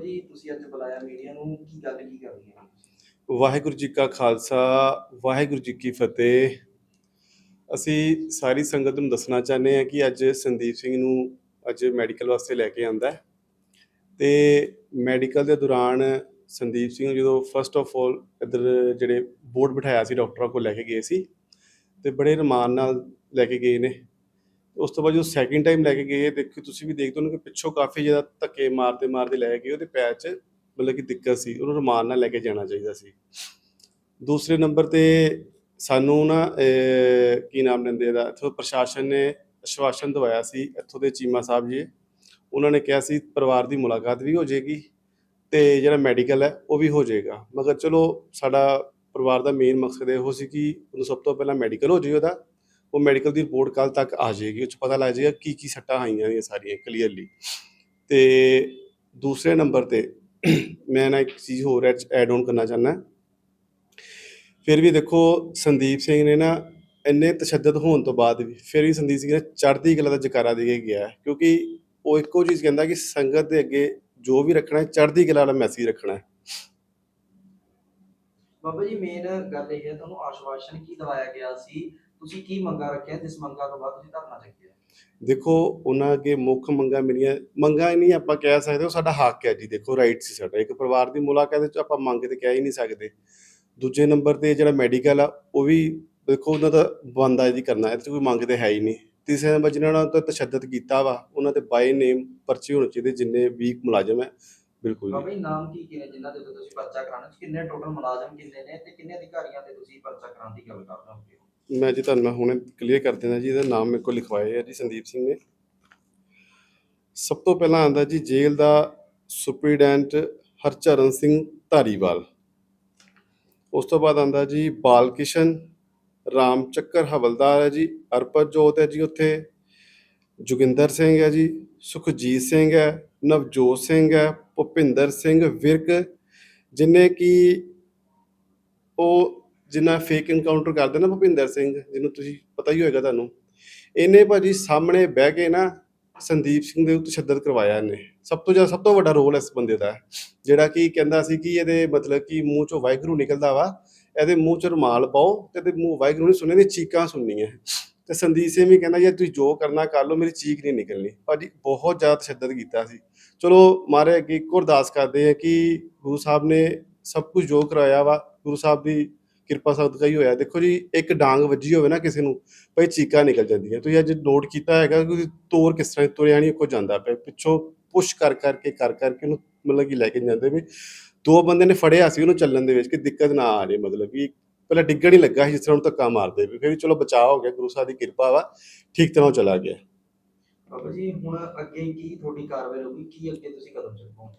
ਜੀ, ਤੁਸੀਂ ਅੱਜ ਬੁਲਾਇਆ ਮੀਡੀਆ ਨੂੰ, ਕੀ ਗੱਲ, ਕੀ ਕਰਨੀ ਹੈ? ਵਾਹਿਗੁਰੂ ਜੀ ਕਾ ਖਾਲਸਾ, ਵਾਹਿਗੁਰੂ ਜੀ ਕੀ ਫਤਿਹ। ਅਸੀਂ ਸਾਰੀ ਸੰਗਤ ਨੂੰ ਦੱਸਣਾ ਚਾਹੁੰਦੇ ਹਾਂ ਕਿ ਅੱਜ ਸੰਦੀਪ ਸਿੰਘ ਨੂੰ ਅੱਜ ਮੈਡੀਕਲ ਵਾਸਤੇ ਲੈ ਕੇ ਆਂਦਾ ਹੈ। ਤੇ ਮੈਡੀਕਲ ਦੇ ਦੌਰਾਨ ਸੰਦੀਪ ਸਿੰਘ ਨੂੰ ਜਦੋਂ ਫਸਟ ਆਫ ਆਲ ਇੱਧਰ ਜਿਹੜੇ ਬੋਰਡ ਬਿਠਾਇਆ ਸੀ, ਡਾਕਟਰਾਂ ਕੋਲ ਲੈ ਕੇ ਗਏ ਸੀ, ਤੇ ਬੜੇ ਰਮਾਨ ਨਾਲ ਲੈ ਕੇ ਗਏ ਨੇ। ਉਸ ਤੋਂ ਬਾਅਦ ਜਦੋਂ ਸੈਕਿੰਡ ਟਾਈਮ ਲੈ ਕੇ ਗਏ ਦੇਖੋ ਤੁਸੀਂ ਵੀ ਦੇਖਦੇ ਹੋ ਕਿ ਪਿੱਛੋਂ ਕਾਫੀ ਜ਼ਿਆਦਾ ਧੱਕੇ ਮਾਰਦੇ ਮਾਰਦੇ ਲੈ ਕੇ ਗਏ, ਉਹਦੇ ਪੈਰ 'ਚ ਮਤਲਬ ਕਿ ਦਿੱਕਤ ਸੀ, ਉਹਨੂੰ ਰਮਾਨ ਨਾਲ ਲੈ ਕੇ ਜਾਣਾ ਚਾਹੀਦਾ ਸੀ। ਦੂਸਰੇ ਨੰਬਰ ਤੇ ਸਾਨੂੰ ਨਾ ਕੀ ਨਾਮ ਲੈਂਦੇ ਇਹਦਾ, ਇੱਥੋਂ ਪ੍ਰਸ਼ਾਸਨ ਨੇ ਆਸ਼ਵਾਸਨ ਦਵਾਇਆ ਸੀ, ਇੱਥੋਂ ਦੇ ਚੀਮਾ ਸਾਹਿਬ ਜੀ, ਉਹਨਾਂ ਨੇ ਕਿਹਾ ਸੀ ਪਰਿਵਾਰ ਦੀ ਮੁਲਾਕਾਤ ਵੀ ਹੋ ਜਾਏਗੀ ਤੇ ਜਿਹੜਾ ਮੈਡੀਕਲ ਹੈ, ਉਹ ਵੀ ਹੋ ਜਾਏਗਾ। ਮਗਰ ਚਲੋ ਸਾਡਾ ਪਰਿਵਾਰ ਦਾ ਮੇਨ ਮਕਸਦ ਇਹੋ ਸੀ ਕਿ ਉਹਨੂੰ ਸਭ ਤੋਂ ਪਹਿਲਾਂ ਮੈਡੀਕਲ ਹੋ ਜਾਏ ਉਹਦਾ ਉਹ ਮੈਡੀਕਲ ਦੀ ਰਿਪੋਰਟ ਕੱਲ ਤੱਕ ਆ ਜਾਏਗੀ, ਉਹ 'ਚ ਪਤਾ ਲੱਗ ਜਾਏਗਾ ਕੀ ਕੀ ਸੱਟਾਂ ਆਈਆਂ ਨੇ ਸਾਰੀਆਂ ਕਲੀਅਰਲੀ ਤੇ ਦੂਸਰੇ ਨੰਬਰ ਤੇ ਮੈਂ ਨਾ ਇੱਕ ਚੀਜ਼ ਹੋਰ ਐਡ ਆਨ ਕਰਨਾ ਚਾਹੁੰਦਾ। ਫਿਰ ਵੀ ਦੇਖੋ ਸੰਦੀਪ ਸਿੰਘ ਨੇ ਨਾ ਇੰਨੇ ਤਸ਼ੱਦਦ ਹੋਣ ਤੋਂ ਬਾਅਦ ਵੀ ਫਿਰ ਵੀ ਸੰਦੀਪ ਸਿੰਘ ਨੇ ਚੜ੍ਹਦੀ ਕਲਾ ਦਾ ਜਕਾਰਾ ਦੇ ਕੇ ਗਿਆ, ਕਿਉਂਕਿ ਉਹ ਇੱਕੋ ਚੀਜ਼ ਕਹਿੰਦਾ ਕਿ ਸੰਗਤ ਦੇ ਅੱਗੇ ਜੋ ਵੀ ਰੱਖਣਾ ਹੈ, ਚੜ੍ਹਦੀ ਕਲਾ ਵਾਲਾ ਮੈਸੇਜ ਰੱਖਣਾ ਹੈ। ਬਾਬਾ ਜੀ ਮੇਨ ਗੱਲ ਇਹ ਹੈ, ਤੁਹਾਨੂੰ ਆਸ਼ਵਾਸਨ ਕੀ ਦਵਾਇਆ ਗਿਆ ਸੀ? ਤੁਸੀਂ ਕੀ ਮੰਗਾ ਰੱਖਿਆ ਜਿਸ ਮੰਗਾ ਤੋਂ ਬਾਅਦ ਤੁਸੀਂ ਧਰਨਾ ਚੱਕਿਆ? ਦੇਖੋ ਉਹਨਾਂ ਅੱਗੇ ਮੁੱਖ ਮੰਗਾਂ ਮੇਰੀਆਂ ਮੰਗਾਂ ਨਹੀਂ ਆਪਾਂ ਕਹਿ ਸਕਦੇ ਉਹ ਸਾਡਾ ਹੱਕ ਹੈ ਜੀ ਦੇਖੋ ਰਾਈਟ ਸੀ ਸਾਡਾ। ਇੱਕ ਪਰਿਵਾਰ ਦੀ ਮੁਲਾਕਾਤ ਵਿੱਚ ਆਪਾਂ ਮੰਗ ਤੇ ਕਹਿ ਹੀ ਨਹੀਂ ਸਕਦੇ। ਦੂਜੇ ਨੰਬਰ ਤੇ ਜਿਹੜਾ ਮੈਡੀਕਲ ਆ ਉਹ ਵੀ ਦੇਖੋ ਉਹਨਾਂ ਦਾ ਬੰਦਾ ਜੀ ਕਰਨਾ ਇਹਦੇ 'ਚ ਕੋਈ ਮੰਗ ਤੇ ਹੈ ਹੀ ਨਹੀਂ। ਤੀਸਰੇ ਨੰਬਰ ਜਿਨ੍ਹਾਂ ਨਾਲ ਤਾਂ ਤਸ਼ੱਦਦ ਕੀਤਾ ਵਾ ਉਹਨਾਂ ਤੇ ਬਾਈ ਨੇਮ ਪਰਚੇ ਹੋਣੇ ਚਾਹੀਦੇ ਜਿੰਨੇ ਵੀ ਮੁਲਾਜ਼ਮ ਹੈ। ਬਿਲਕੁਲ ਬਾਬਾ ਜੀ ਜੀ ਨਾਮ ਕੀ ਕੀ ਨੇ ਜਿਨ੍ਹਾਂ ਦੇ ਉੱਤੇ ਤੁਸੀਂ ਪਰਚਾ ਕਰਾਉਣਾ? ਕਿੰਨੇ ਟੋਟਲ ਮੁਲਾਜ਼ਮ ਕਿੰਨੇ ਨੇ ਤੇ ਕਿੰਨੇ ਅਧਿਕਾਰੀਆਂ ਤੇ ਤੁਸੀਂ ਪਰਚਾ ਕਰਾਉਣ ਦੀ ਗੱਲ ਕਰ ਰਹੇ ਹੋ? ਮੈਂ ਜੀ ਤੁਹਾਨੂੰ ਮੈਂ ਹੁਣੇ ਕਲੀਅਰ ਕਰ ਦਿੰਦਾ ਜੀ, ਇਹਦਾ ਨਾਮ ਮੇਰੇ ਕੋਲ ਲਿਖਵਾਏ ਹੈ ਜੀ, ਸੰਦੀਪ ਸਿੰਘ ਨੇ। ਸਭ ਤੋਂ ਪਹਿਲਾਂ ਆਂਦਾ ਜੀ, ਜੇਲ੍ਹ ਦਾ ਸੁਪਰੀਡੈਂਟ ਹਰਚਰਨ ਸਿੰਘ ਧਾਰੀਵਾਲ। ਉਸ ਤੋਂ ਬਾਅਦ ਆਂਦਾ ਜੀ, ਬਾਲਕਿਸ਼ਨ ਰਾਮ ਚੱਕਰ ਹਵਲਦਾਰ ਹੈ ਜੀ ਅਰਪਤ ਜੋਤ ਹੈ ਜੀ ਉੱਥੇ। ਜੋਗਿੰਦਰ ਸਿੰਘ ਹੈ ਜੀ, ਸੁਖਜੀਤ ਸਿੰਘ ਹੈ, ਨਵਜੋਤ ਸਿੰਘ ਹੈ, ਭੁਪਿੰਦਰ ਸਿੰਘ ਵਿਰਕ, ਜਿਨੇ ਕਿ ਉਹ ਜਿੰਨਾ ਫੇਕ ਇਨਕਾਊਂਟਰ ਕਰਦੇ ਨਾ ਭੁਪਿੰਦਰ ਸਿੰਘ, ਜਿਹਨੂੰ ਤੁਸੀਂ ਪਤਾ ਹੀ ਹੋਏਗਾ ਤੁਹਾਨੂੰ, ਇਹਨੇ ਭਾਜੀ ਸਾਹਮਣੇ ਬਹਿ ਕੇ ਨਾ ਸੰਦੀਪ ਸਿੰਘ ਦੇ ਉੱਤੇ ਤਸ਼ੱਦਦ ਕਰਵਾਇਆ ਇਹਨੇ। ਸਭ ਤੋਂ ਜ਼ਿਆਦਾ, ਸਭ ਤੋਂ ਵੱਡਾ ਰੋਲ ਇਸ ਬੰਦੇ ਦਾ, ਜਿਹੜਾ ਕਿ ਕਹਿੰਦਾ ਸੀ ਕਿ ਇਹਦੇ ਮਤਲਬ ਕਿ ਮੂੰਹ ਚੋਂ ਵਾਹਿਗੁਰੂ ਨਿਕਲਦਾ ਵਾ, ਇਹਦੇ ਮੂੰਹ ਚ ਰੁਮਾਲ ਪਾਓ ਤੇ ਇਹਦੇ ਮੂੰਹ ਵਾਹਿਗੁਰੂ ਨਹੀਂ ਸੁਣਨੇ ਦੀ ਚੀਕਾਂ ਸੁਣਨੀਆਂ। ਤੇ ਸੰਦੀਪ ਸਿੰਘ ਵੀ ਕਹਿੰਦਾ, ਯਾਰ ਤੁਸੀਂ ਜੋ ਕਰਨਾ ਕਰ ਲਓ, ਮੇਰੀ ਚੀਕ ਨਹੀਂ ਨਿਕਲਣੀ। ਭਾਜੀ ਬਹੁਤ ਜ਼ਿਆਦਾ ਤਸ਼ੱਦਦ ਕੀਤਾ ਸੀ। ਚਲੋ ਮਾਰੇ ਅੱਗੇ ਇੱਕ ਹੋਰ ਅਰਦਾਸ ਕਰਦੇ ਆ ਕਿ ਗੁਰੂ ਸਾਹਿਬ ਨੇ ਸਭ ਕੁਝ ਜੋ ਕਰਾਇਆ ਵਾ, ਗੁਰੂ ਸਾਹਿਬ ਦੀ ਕਿਰਪਾ ਸਦਕਾ ਹੀ ਹੋਇਆ। ਦੇਖੋ ਜੀ ਇੱਕ ਡਾਂਗ ਵੱਜੀ ਹੋਵੇ ਨਾ ਕਿਸੇ ਨੂੰ ਭਾਈ ਚੀਕਾਂ ਨਿਕਲ ਜਾਂਦੀਆਂ। ਤੁਸੀਂ ਅੱਜ ਨੋਟ ਕੀਤਾ ਹੈਗਾ ਕਿ ਤੋਰ ਕਿਸ ਤਰ੍ਹਾਂ ਤੁਰਿਆ ਨਹੀਂ ਕੋ ਜਾਂਦਾ ਪਿਆ। ਪਿੱਛੋਂ ਪੁਸ਼ ਕਰ ਕਰਕੇ ਕਰ ਕਰਕੇ ਉਹਨੂੰ ਮਤਲਬ ਕਿ ਲੈ ਕੇ ਜਾਂਦੇ ਵੀ ਦੋ ਬੰਦੇ ਨੇ ਫੜਿਆ ਸੀ ਉਹਨੂੰ ਚੱਲਣ ਦੇ ਵਿੱਚ ਕਿ ਦਿੱਕਤ ਨਾ ਆ ਜੇ ਮਤਲਬ ਕਿ ਪਹਿਲਾਂ ਡਿੱਗਣ ਹੀ ਲੱਗਾ ਸੀ ਜਿਸ ਤਰ੍ਹਾਂ ਉਹਨੂੰ ਧੱਕਾ ਮਾਰਦੇ ਵੀ। ਫਿਰ ਚਲੋ ਬਚਾਅ ਹੋ ਗਿਆ ਗੁਰੂ ਸਾਹਿਬ ਦੀ ਕਿਰਪਾ ਵਾ ਠੀਕ ਤਰ੍ਹਾਂ ਉਹ ਚਲਾ ਗਿਆ। ਬਾਬਾ ਜੀ ਹੁਣ ਅੱਗੇ ਕੀ ਤੁਹਾਡੀ ਕਾਰਵਾਈ ਹੋਊਗੀ? ਕੀ ਅੱਗੇ ਤੁਸੀਂ ਕਦਮ ਚੁੱਕੋਗੇ?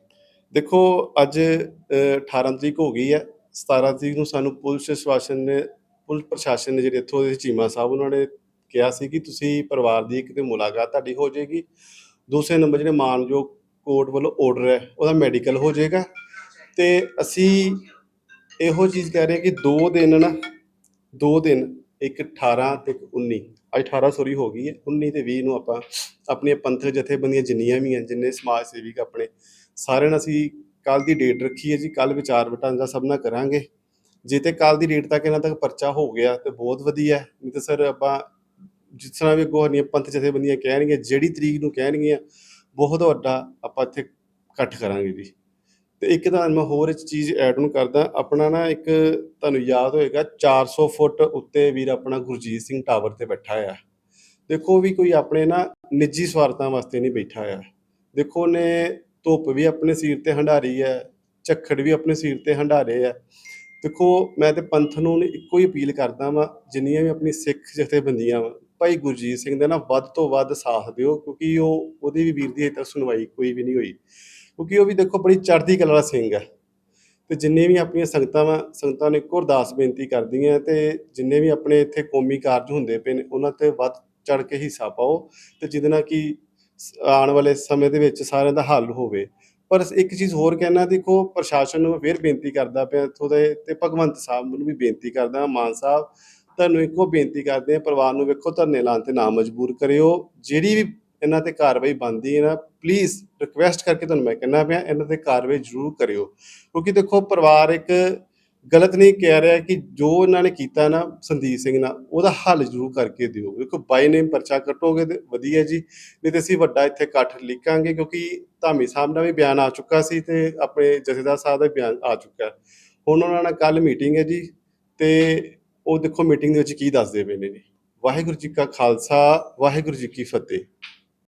ਦੇਖੋ ਅੱਜ ਅ, 18 ਤਰੀਕ ਹੋ ਗਈ ਹੈ। 17 ਤਰੀਕ ਨੂੰ ਸਾਨੂੰ ਪੁਲਿਸ ਸ਼ਾਸਨ ਨੇ, ਪੁਲਿਸ ਪ੍ਰਸ਼ਾਸਨ ਨੇ ਜਿਹੜੇ ਇੱਥੋਂ ਦੇ ਚੀਮਾ ਸਾਹਿਬ ਉਹਨਾਂ ਨੇ ਕਿਹਾ ਸੀ ਕਿ ਤੁਸੀਂ ਪਰਿਵਾਰ ਦੀ ਕਿਤੇ ਮੁਲਾਕਾਤ ਤੁਹਾਡੀ ਹੋ ਜਾਏਗੀ। ਦੂਸਰੇ ਨੰਬਰ ਜਿਹੜੇ ਮਾਨਯੋਗ ਕੋਰਟ ਵੱਲੋਂ ਆਰਡਰ ਹੈ, ਉਹਦਾ ਮੈਡੀਕਲ ਹੋ ਜਾਏਗਾ। ਤੇ ਅਸੀਂ ਇਹੋ ਚੀਜ਼ ਕਹਿ ਰਹੇ ਕਿ ਦੋ ਦਿਨ ਨਾ, ਦੋ ਦਿਨ, ਇੱਕ 18 ਤੇ ਇੱਕ 19 ਅੱਜ 18 ਸੋਰੀ ਹੋ ਗਈ ਹੈ 19 ਤੇ 20 ਨੂੰ ਆਪਾਂ ਆਪਣੀਆਂ ਪੰਥਕ ਜਥੇਬੰਦੀਆਂ ਜਿੰਨੀਆਂ ਵੀ ਹਨ ਜਿੰਨੇ ਸਮਾਜ ਸੇਵੀਕ ਆਪਣੇ, ਸਾਰਿਆਂ ਨਾਲ ਅਸੀਂ ਕੱਲ ਦੀ ਡੇਟ ਰੱਖੀ ਹੈ ਜੀ ਕੱਲ ਵਿਚਾਰ ਵਟਾਂਦਰਾ ਸਭ ਨਾਲ ਕਰਾਂਗੇ। ਜੇ ਤੇ ਕੱਲ ਦੀ ਡੇਟ ਤੱਕ ਇਹਨਾਂ ਤੱਕ ਪਰਚਾ ਹੋ ਗਿਆ ਤੇ ਬਹੁਤ ਵਧੀਆ ਨਹੀਂ ਤਾਂ ਸਰ ਆਪਾਂ ਜਿਸ ਤਰ੍ਹਾਂ ਵੀ ਅੱਗੋਂ ਹਰੀਆਂ ਪੰਥ ਜਥੇਬੰਦੀਆਂ ਕਹਿਣਗੀਆਂ, ਜਿਹੜੀ ਤਰੀਕ ਨੂੰ ਕਹਿਣਗੀਆਂ, ਬਹੁਤ ਵੱਡਾ ਆਪਾਂ ਇੱਥੇ ਇਕੱਠ ਕਰਾਂਗੇ ਜੀ। ਤੇ ਇੱਕ ਤਾਂ ਮੈਂ ਹੋਰ ਇੱਕ ਚੀਜ਼ ਐਡ ਆਨ ਕਰਦਾ, ਆਪਣਾ ਨਾ ਇੱਕ ਤੁਹਾਨੂੰ ਯਾਦ ਹੋਏਗਾ 400 ਫੁੱਟ ਉੱਤੇ ਵੀਰ ਆਪਣਾ ਗੁਰਜੀਤ ਸਿੰਘ ਟਾਵਰ ਤੇ ਬੈਠਾ ਆ ਦੇਖੋ ਵੀ ਕੋਈ ਆਪਣੇ ਨਾ ਨਿੱਜੀ ਸਵਾਰਥਾਂ ਵਾਸਤੇ ਨਹੀਂ ਬੈਠਾ ਆ ਦੇਖੋ ਉਹਨੇ ਧੁੱਪ ਵੀ ਆਪਣੇ ਸਿਰ ਤੇ ਹੰਡਾਰੀ ਹੈ, ਝੱਖੜ ਵੀ ਆਪਣੇ ਸਿਰ ਤੇ ਹੰਡਾਰੇ ਹੈ। ਦੇਖੋ, ਮੈਂ ਤੇ ਪੰਥ ਨੂੰ ਇੱਕੋ ਹੀ ਅਪੀਲ ਕਰਦਾ ਵਾਂ, ਜਿੰਨੀਆਂ ਵੀ ਆਪਣੀ ਸਿੱਖ ਜਥੇਬੰਦੀਆਂ ਵਾਂ, ਭਾਈ ਗੁਰਜੀਤ ਸਿੰਘ ਦਾ ਨਾ ਵੱਧ ਤੋਂ ਵੱਧ ਸਾਥ ਦਿਓ, ਕਿਉਂਕਿ ਉਹ, ਉਹਦੀ ਵੀ ਵੀਰ ਦੀ ਹਜੇ ਤੱਕ ਸੁਣਵਾਈ ਕੋਈ ਵੀ ਨਹੀਂ ਹੋਈ। ਕਿਉਂਕਿ ਉਹ ਵੀ ਦੇਖੋ, ਬੜੀ ਚੜ੍ਹਦੀ ਕਲਾ ਵਾਲਾ ਸਿੰਘ ਹੈ। ਤੇ ਜਿੰਨੇ ਵੀ ਆਪਣੀਆਂ ਸੰਗਤਾਂ ਵਾ, ਸੰਗਤਾਂ ਨੇ ਇੱਕੋ ਅਰਦਾਸ ਬੇਨਤੀ ਕਰਦੀਆਂ, ਤੇ ਜਿੰਨੇ ਵੀ ਆਪਣੇ ਇੱਥੇ ਕੌਮੀ ਕਾਰਜ ਹੁੰਦੇ ਪਏ ਨੇ, ਉਹਨਾਂ ਤੇ ਵੱਧ ਚੜ ਕੇ ਹਿੱਸਾ ਪਾਓ, ਤੇ ਜਿਹਦੇ ਨਾਲ ਕਿ ਆਉਣ ਵਾਲੇ ਸਮੇਂ ਦੇ ਵਿੱਚ ਸਾਰਿਆਂ ਦਾ ਹੱਲ ਹੋਵੇ। ਪਰ ਇੱਕ ਚੀਜ਼ ਹੋਰ ਕਹਿਣਾ, ਦੇਖੋ ਪ੍ਰਸ਼ਾਸਨ ਨੂੰ ਮੈਂ ਫਿਰ ਬੇਨਤੀ ਕਰਦਾ ਪਿਆ ਇੱਥੋਂ ਦੇ ਤੇ ਭਗਵੰਤ ਸਾਹਿਬ ਨੂੰ ਵੀ ਬੇਨਤੀ ਕਰਦਾ ਮਾਨ ਸਾਹਿਬ, ਤੁਹਾਨੂੰ ਇੱਕੋ ਬੇਨਤੀ ਕਰਦੇ ਆ ਪਰਿਵਾਰ ਨੂੰ ਵੇਖੋ ਧਰਨੇ ਲਾਉਣ ਤੇ ਨਾ ਮਜਬੂਰ ਕਰਿਓ। ਜਿਹੜੀ ਵੀ ਇਹਨਾਂ ਤੇ ਕਾਰਵਾਈ ਬਣਦੀ ਹੈ ਨਾ ਪਲੀਜ਼ ਰਿਕੁਐਸਟ ਕਰਕੇ ਤੁਹਾਨੂੰ ਮੈਂ ਕਹਿੰਦਾ ਪਿਆ, ਇਹਨਾਂ ਤੇ ਕਾਰਵਾਈ ਜ਼ਰੂਰ ਕਰਿਓ। ਕਿਉਂਕਿ ਦੇਖੋ ਪਰਿਵਾਰ ਇੱਕ ਗਲਤ ਨਹੀਂ ਕਹਿ ਰਿਹਾ ਕਿ ਜੋ ਇਹਨਾਂ ਨੇ ਕੀਤਾ ਨਾ ਸੰਦੀਪ ਸਿੰਘ ਨਾਲ, ਉਹਦਾ ਹੱਲ ਜ਼ਰੂਰ ਕਰਕੇ ਦਿਓ। ਦੇਖੋ ਬਾਈ ਨੇਮ ਪਰਚਾ ਕੱਟੋਗੇ ਤੇ ਵਧੀਆ ਜੀ, ਨਹੀਂ ਤੇ ਅਸੀਂ ਵੱਡਾ ਇੱਥੇ ਇਕੱਠ ਲਿਖਾਂਗੇ ਕਿਉਂਕਿ ਧਾਮੀ ਸਾਹਿਬ ਦਾ ਵੀ ਬਿਆਨ ਆ ਚੁੱਕਾ ਸੀ ਤੇ ਆਪਣੇ ਜਥੇਦਾਰ ਸਾਹਿਬ ਦਾ ਬਿਆਨ ਆ ਚੁੱਕਾ। ਹੁਣ ਉਹਨਾਂ ਨਾਲ ਕੱਲ ਮੀਟਿੰਗ ਹੈ ਜੀ ਤੇ ਉਹ ਦੇਖੋ ਮੀਟਿੰਗ ਦੇ ਵਿੱਚ ਕੀ ਦੱਸਦੇ ਪਏ ਨੇ ਜੀ? ਵਾਹਿਗੁਰੂ ਜੀ ਕਾ ਖਾਲਸਾ, ਵਾਹਿਗੁਰੂ ਜੀ ਕੀ ਫਤਿਹ।